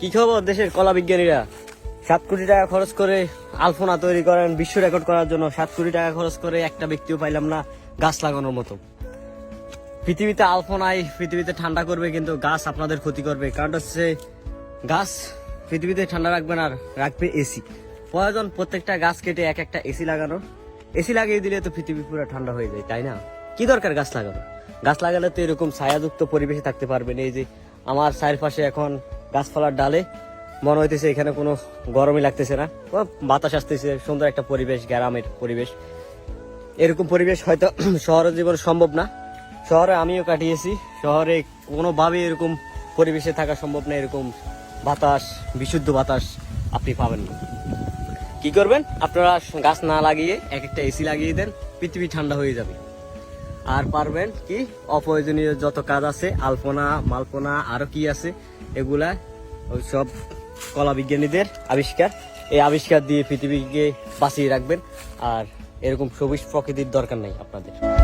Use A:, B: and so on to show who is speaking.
A: কি খবর দেশের কলা বিজ্ঞানীরা? সাত কোটি টাকা খরচ করে আলপনা তৈরি করেন, বিশ্ব রেকর্ড করার জন্য সাত কোটি টাকা খরচ করে একটা ব্যক্তিও পাইলাম না, গাছ লাগানোর মতো। পৃথিবীতে আলপনাই পৃথিবীতে ঠান্ডা করবে, কিন্তু গাছ আপনাদের ক্ষতি করবে। কারণ হচ্ছে গাছ পৃথিবীতে ঠান্ডা রাখবেন আর রাখবে এসি প্রয়োজন প্রত্যেকটা গাছ কেটে এক একটা এসি লাগানোর। এসি লাগিয়ে দিলে তো পৃথিবী পুরো ঠান্ডা হয়ে যায়, তাই না? কি দরকার গাছ লাগানো? গাছ লাগালে তো এরকম ছায়াযুক্ত পরিবেশে থাকতে পারবেন। এই যে আমার চারপাশে এখন গাছপালার ডালে। মনে হইতেছে এখানে কোনো গরমই লাগতেছে না। বাতাস আসতেছে, সুন্দর একটা পরিবেশ, গ্রামের পরিবেশ। এরকম পরিবেশ হয়তো শহরের জীবনে সম্ভব না। শহরে আমিও কাটিয়েছি। শহরে কোনোভাবে এরকম পরিবেশে থাকা সম্ভব না। এরকম বাতাস, বিশুদ্ধ বাতাস আপনি পাবেন না। কি করবেন? আপনারা গাছ না লাগিয়ে এক একটা এসি লাগিয়ে দেন, পৃথিবী ঠান্ডা হয়ে যাবে। আর পারবেন কি? অপ্রয়োজনীয় যত কাজ আছে, আলপনা, মালপনা, আরও কি আছে, এগুলা ওই সব কলা বিজ্ঞানীদের আবিষ্কার। এই আবিষ্কার দিয়ে পৃথিবীকে বাঁচিয়ে রাখবেন। আর এরকম সবুজ প্রকৃতির দরকার নেই আপনাদের।